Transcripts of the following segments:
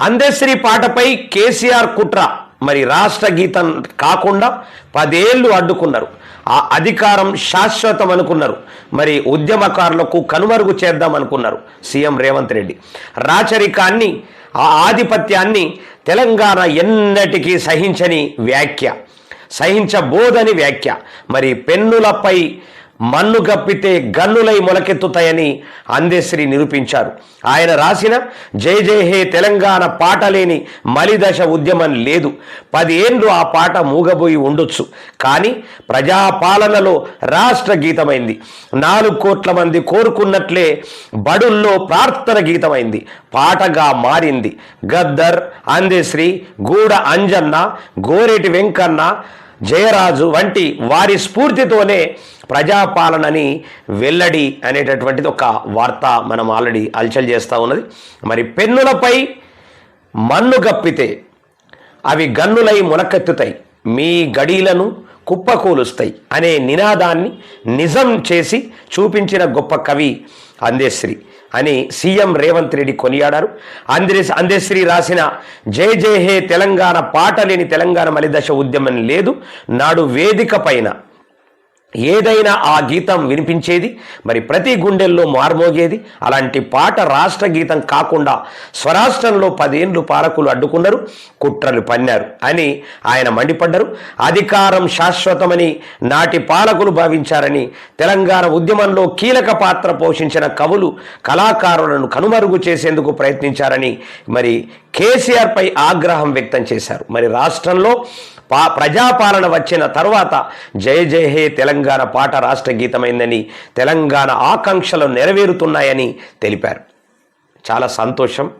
అందశ్రీ పాటపై కేసీఆర్ కుట్ర. మరి రాష్ట్ర గీతం కాకుండా పదేళ్ళు అడ్డుకున్నారు. ఆ అధికారం శాశ్వతం అనుకున్నారు. మరి ఉద్యమకారులకు కనుమరుగు చేద్దాం అనుకున్నారు సీఎం రేవంత్ రెడ్డి. రాచరికాన్ని ఆ ఆధిపత్యాన్ని తెలంగాణ ఎన్నటికీ సహించని వ్యాఖ్య. సహించబోదని వ్యాఖ్య. మరి పెన్నులపై మన్ను కప్పితే గన్నులై మొలకెత్తుతాయని అందశ్రీ నిరూపించారు. ఆయన రాసిన జై జై హే తెలంగాణ పాట లేని మలిదశ ఉద్యమం లేదు. పదేండ్లు ఆ పాట మూగబోయి ఉండొచ్చు. కానీ ప్రజాపాలనలో రాష్ట్ర గీతమైంది. నాలుగు కోట్ల మంది కోరుకున్నట్లే బడుల్లో ప్రార్థన గీతమైంది. పాటగా మారింది. గద్దర్ అందేశ్రీ గూడ అంజన్న గోరెటి వెంకన్న జయరాజు వంటి వారి స్ఫూర్తితోనే ప్రజాపాలనని వెల్లడి అనేటటువంటిది ఒక వార్త మనం ఆల్రెడీ అల్చల్ చేస్తూ ఉన్నది. మరి పెన్నులపై మన్ను గప్పితే అవి గన్నులై మునకెత్తుతాయి మీ గడీలను కుప్పకూలుస్తాయి అనే నినాదాన్ని నిజం చేసి చూపించిన గొప్ప కవి అందేశ్రీ. అని సీఎం రేవంత్ రెడ్డి కొనియాడారు. అందే అందశ్రీ రాసిన జై జై హే తెలంగాణ పాట లేని తెలంగాణ మలిదశ ఉద్యమం లేదు. నాడు వేదిక పైన ఏదైనా ఆ గీతం వినిపించేది మరి ప్రతి గుండెల్లో మార్మోగేది. అలాంటి పాట రాష్ట్ర గీతం కాకుండా స్వరాష్ట్రంలో పదేండ్లు పాలకులు అడ్డుకున్నారు కుట్రలు పన్నారు అని ఆయన మండిపడ్డారు. అధికారం శాశ్వతమని నాటి పాలకులు భావించారని తెలంగాణ ఉద్యమంలో కీలక పాత్ర పోషించిన కవులు కళాకారులను కనుమరుగు చేసేందుకు ప్రయత్నించారని మరి కేసీఆర్పై ఆగ్రహం వ్యక్తం చేశారు. మరి రాష్ట్రంలో పా ప్రజాపాలన వచ్చిన తర్వాత జయ జయ హే తెలంగాణ పాట రాష్ట్ర గీతమైందని తెలంగాణ ఆకాంక్షలు నెరవేరుతున్నాయని తెలిపారు. చాలా సంతోషం.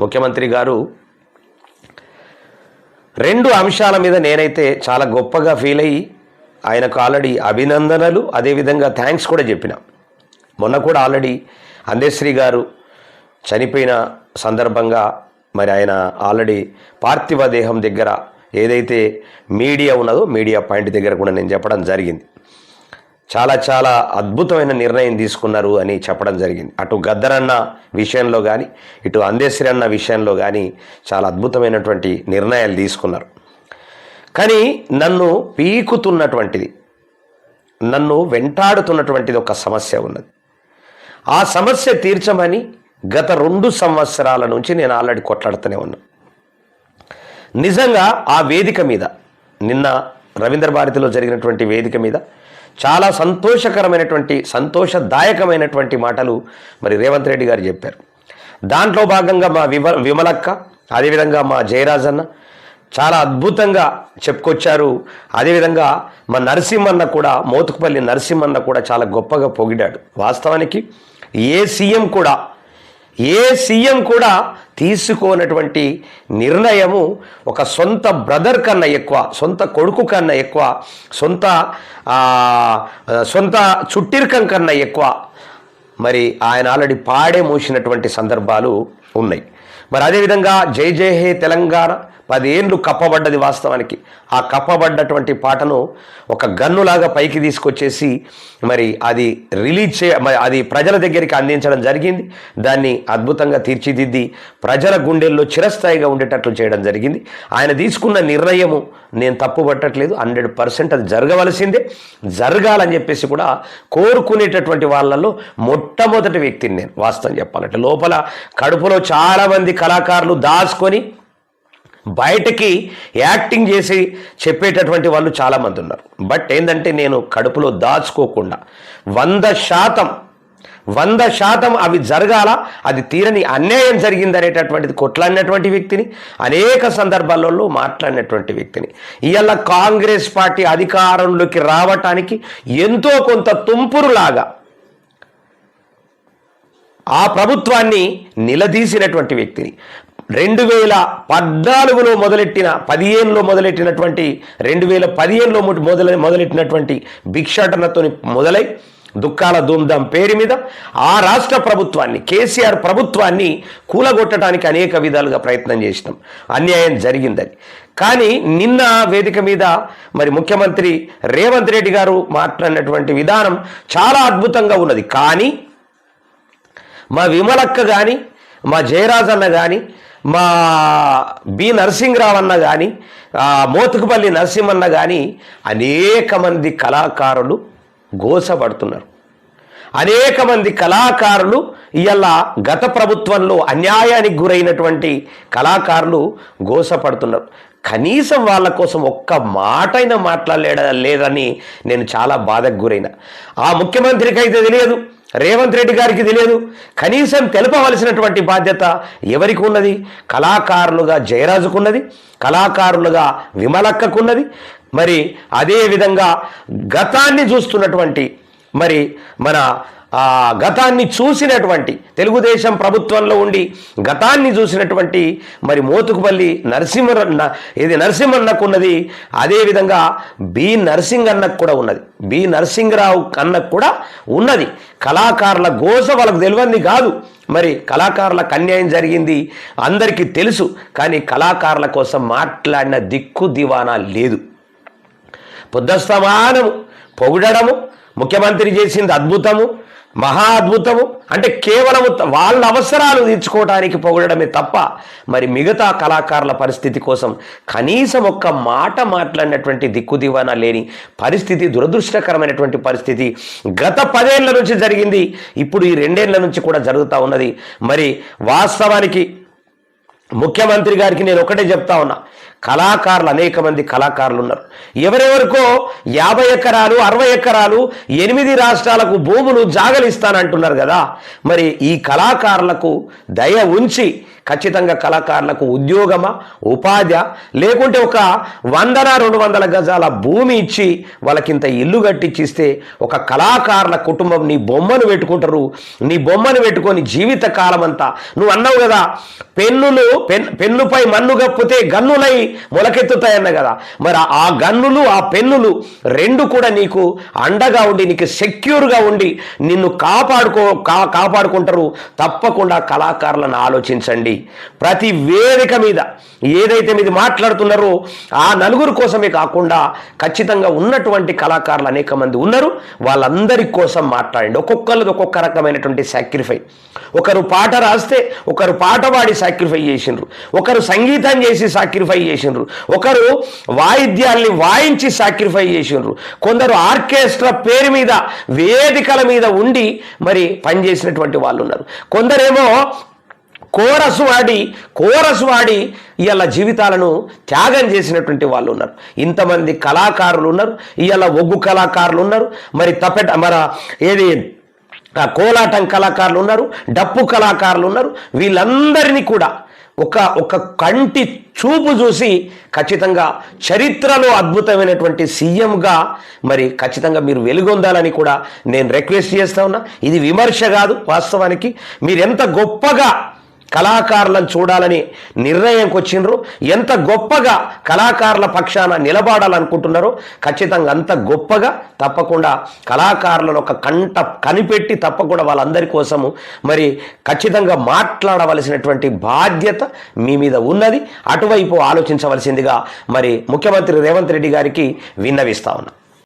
ముఖ్యమంత్రి గారు రెండు అంశాల మీద నేనైతే చాలా గొప్పగా ఫీల్ అయ్యి ఆయనకు ఆల్రెడీ అభినందనలు అదేవిధంగా థ్యాంక్స్ కూడా చెప్పిన. మొన్న కూడా ఆల్రెడీ అందశ్రీ గారు చనిపోయిన సందర్భంగా మరి ఆయన ఆల్రెడీ పార్థివ దేహం దగ్గర ఏదైతే మీడియా ఉన్నదో మీడియా పాయింట్ దగ్గర కూడా నేను చెప్పడం జరిగింది. చాలా చాలా అద్భుతమైన నిర్ణయం తీసుకున్నారు అని చెప్పడం జరిగింది. అటు గద్దరన్న విషయంలో కానీ ఇటు అందేశ్వరి అన్న విషయంలో కానీ చాలా అద్భుతమైనటువంటి నిర్ణయాలు తీసుకున్నారు. కానీ నన్ను పీకుతున్నటువంటిది నన్ను వెంటాడుతున్నటువంటిది ఒక సమస్య ఉన్నది. ఆ సమస్య తీర్చమని గత రెండు సంవత్సరాల నుంచి నేను ఆల్రెడీ కొట్లాడుతూనే ఉన్నాను నిజంగా ఆ వేదిక మీద నిన్న రవీంద్ర భారతిలో జరిగినటువంటి వేదిక మీద చాలా సంతోషకరమైనటువంటి సంతోషదాయకమైనటువంటి మాటలు మరి రేవంత్ రెడ్డి గారు చెప్పారు. దాంట్లో భాగంగా మా విమ విమలక్క అదేవిధంగా మా జయరాజన్న చాలా అద్భుతంగా చెప్పుకొచ్చారు. అదేవిధంగా మా నరసింహన్న కూడా మోతుకుపల్లి నరసింహన్న కూడా చాలా గొప్పగా పొగిడాడు. వాస్తవానికి ఏ సీఎం కూడా ఏ సీఎం కూడా తీసుకోనటువంటి నిర్ణయము ఒక సొంత బ్రదర్ కన్నా ఎక్కువ సొంత కొడుకు కన్నా ఎక్కువ సొంత సొంత చుట్టిరికం కన్నా ఎక్కువ. మరి ఆయన ఆల్రెడీ పాడే మూసినటువంటి సందర్భాలు ఉన్నాయి. మరి అదేవిధంగా జై జై హే తెలంగాణ పదేండ్లు కప్పబడ్డది వాస్తవానికి. ఆ కప్పబడ్డటువంటి పాటను ఒక గన్నులాగా పైకి తీసుకొచ్చేసి మరి అది రిలీజ్ చే మరి అది ప్రజల దగ్గరికి అందించడం జరిగింది. దాన్ని అద్భుతంగా తీర్చిదిద్ది ప్రజల గుండెల్లో చిరస్థాయిగా ఉండేటట్లు చేయడం జరిగింది. ఆయన తీసుకున్న నిర్ణయము నేను తప్పు పట్టట్లేదు హండ్రెడ్ పర్సెంట్ అది జరగవలసిందే. జరగాలని చెప్పేసి కూడా కోరుకునేటటువంటి వాళ్ళల్లో మొట్టమొదటి వ్యక్తిని నేను వాస్తవం చెప్పాలంటే. లోపల కడుపులో చాలామంది కళాకారులు దాచుకొని బయటకి యాక్టింగ్ చేసి చెప్పేటటువంటి వాళ్ళు చాలామంది ఉన్నారు. బట్ ఏంటంటే నేను కడుపులో దాచుకోకుండా వంద శాతం వంద శాతం అవి జరగాల అది తీరని అన్యాయం జరిగింది అనేటటువంటిది కొట్లాడినటువంటి వ్యక్తిని అనేక సందర్భాలలో మాట్లాడినటువంటి వ్యక్తిని. ఇవాళ కాంగ్రెస్ పార్టీ అధికారంలోకి రావటానికి ఎంతో కొంత తుంపురులాగా ఆ ప్రభుత్వాన్ని నిలదీసినటువంటి వ్యక్తిని. రెండు వేల పద్నాలుగులో మొదలెట్టిన పదిహేనులో మొదలెట్టినటువంటి రెండు వేల పదిహేనులో మొదల మొదలెట్టినటువంటి భిక్షాటనతో మొదలై దుఃఖాల ధూమ్ధాం పేరు మీద ఆ రాష్ట్ర ప్రభుత్వాన్ని కేసీఆర్ ప్రభుత్వాన్ని కూలగొట్టడానికి అనేక విధాలుగా ప్రయత్నం చేసినాం. అన్యాయం జరిగిందని కానీ నిన్న వేదిక మీద మరి ముఖ్యమంత్రి రేవంత్ రెడ్డి గారు మాట్లాడినటువంటి విధానం చాలా అద్భుతంగా ఉన్నది. కానీ మా విమలక్క కానీ మా జయరాజ్ అన్న కానీ మా బి నరసింహరావు అన్న కానీ మోతుకుపల్లి నరసింహన్న కానీ అనేక మంది కళాకారులు గోసపడుతున్నారు. అనేక మంది కళాకారులు ఇవాళ గత ప్రభుత్వంలో అన్యాయానికి గురైనటువంటి కళాకారులు గోసపడుతున్నారు. కనీసం వాళ్ళ కోసం ఒక్క మాటైనా మాట్లాడలేడ లేదని నేను చాలా బాధకు గురైన. ఆ ముఖ్యమంత్రికి అయితే తెలియదు. రేవంత్ రెడ్డి గారికి తెలియదు. కనీసం తెలపవలసినటువంటి బాధ్యత ఎవరికి ఉన్నది? కళాకారులుగా జయరాజుకున్నది కళాకారులుగా విమలక్కకున్నది మరి అదేవిధంగా గతాన్ని చూస్తున్నటువంటి మరి మన గతాన్ని చూసినటువంటి తెలుగుదేశం ప్రభుత్వంలో ఉండి గతాన్ని చూసినటువంటి మరి మోతుకుపల్లి నరసింహన్న ఇది నరసింహన్నకు ఉన్నది. అదేవిధంగా బి నరసింగ్ అన్నకు కూడా ఉన్నది. బి నరసింహరావు అన్నకు కూడా ఉన్నది. కళాకారుల గోస వాళ్ళకు తెలియంది కాదు. మరి కళాకారులకు అన్యాయం జరిగింది. అందరికీ తెలుసు. కానీ కళాకారుల కోసం మాట్లాడిన దిక్కు దివానా లేదు. పొద్దస్తమానము పొగడము ముఖ్యమంత్రి చేసింది అద్భుతము. మహా అద్భుతము అంటే కేవలం వాళ్ళ అవసరాలు తీర్చుకోవడానికి పొగడమే తప్ప మరి మిగతా కళాకారుల పరిస్థితి కోసం కనీసం ఒక్క మాట మాట్లాడినటువంటి దిక్కు దివానా లేని పరిస్థితి దురదృష్టకరమైనటువంటి పరిస్థితి గత పదేళ్ళ నుంచి జరిగింది. ఇప్పుడు ఈ రెండేళ్ళ నుంచి కూడా జరుగుతూ ఉన్నది. మరి వాస్తవానికి ముఖ్యమంత్రి గారికి నేను ఒకటే చెప్తా ఉన్నా. కళాకారులు అనేక మంది కళాకారులు ఉన్నారు. ఎవరెవరికో యాభై ఎకరాలు అరవై ఎకరాలు ఎనిమిది రాష్ట్రాలకు భూములు జాగలు ఇస్తానంటున్నారు కదా. మరి ఈ కళాకారులకు దయ ఉంచి ఖచ్చితంగా కళాకారులకు ఉద్యోగమా ఉపాధి లేకుంటే ఒక వందల రెండు వందల గజాల భూమి ఇచ్చి వాళ్ళకింత ఇల్లు కట్టించిస్తే ఒక కళాకారుల కుటుంబం నీ బొమ్మను పెట్టుకుంటారు. నీ బొమ్మను పెట్టుకొని జీవిత కాలం అంతా నువ్వు అన్నావు కదా పెన్నులు పెన్ పెన్నుపై మన్ను గప్పితే గన్నులై మొలకెత్తుతాయన్న కదా. మరి ఆ గన్నులు ఆ పెన్నులు రెండు కూడా నీకు అండగా ఉండి నీకు సెక్యూర్గా ఉండి నిన్ను కాపాడుకో కా కాపాడుకుంటారు. తప్పకుండా కళాకారులను ఆలోచించండి. ప్రతి వేదిక మీద ఏదైతే మీద మాట్లాడుతున్నారో ఆ నలుగురు కోసమే కాకుండా ఖచ్చితంగా ఉన్నటువంటి కళాకారులు అనేక మంది ఉన్నారు. వాళ్ళందరి కోసం మాట్లాడండి. ఒక్కొక్కరిది ఒక్కొక్క రకమైనటువంటి సాక్రిఫై ఒకరు పాట రాస్తే ఒకరు పాట పాడి సాక్రిఫై చేసిండ్రు. ఒకరు సంగీతం చేసి సాక్రిఫై చేసిండ్రు. ఒకరు వాయిద్యాల్ని వాయించి సాక్రిఫై చేసిండ్రు. కొందరు ఆర్కెస్ట్రా పేరు మీద వేదికల మీద ఉండి మరి పనిచేసినటువంటి వాళ్ళు ఉన్నారు కొందరేమో కోరసు వాడి కోరసు వాడి ఇవాళ జీవితాలను త్యాగం చేసినటువంటి వాళ్ళు ఉన్నారు ఇంతమంది కళాకారులు ఉన్నారు ఇవాళ ఒగ్గు కళాకారులు ఉన్నారు మరి తప్పెట మర ఏది కోలాటం కళాకారులు ఉన్నారు డప్పు కళాకారులు ఉన్నారు వీళ్ళందరినీ కూడా ఒక ఒక కంటి చూపు చూసి ఖచ్చితంగా చరిత్రలో అద్భుతమైనటువంటి సీఎంగా మరి ఖచ్చితంగా మీరు వెలుగొందాలని కూడా నేను రిక్వెస్ట్ చేస్తా ఉన్నా. ఇది విమర్శ కాదు వాస్తవానికి. మీరు ఎంత గొప్పగా కళాకారులను చూడాలని నిర్ణయంకి వచ్చిండ్రు ఎంత గొప్పగా కళాకారుల పక్షాన నిలబడాలనుకుంటున్నారో ఖచ్చితంగా అంత గొప్పగా తప్పకుండా కళాకారులను ఒక కంట కనిపెట్టి తప్పకుండా వాళ్ళందరి కోసము మరి ఖచ్చితంగా మాట్లాడవలసినటువంటి బాధ్యత మీ మీద ఉన్నది. అటువైపు ఆలోచించవలసిందిగా మరి ముఖ్యమంత్రి రేవంత్ రెడ్డి గారికి విన్నవిస్తా ఉన్నా.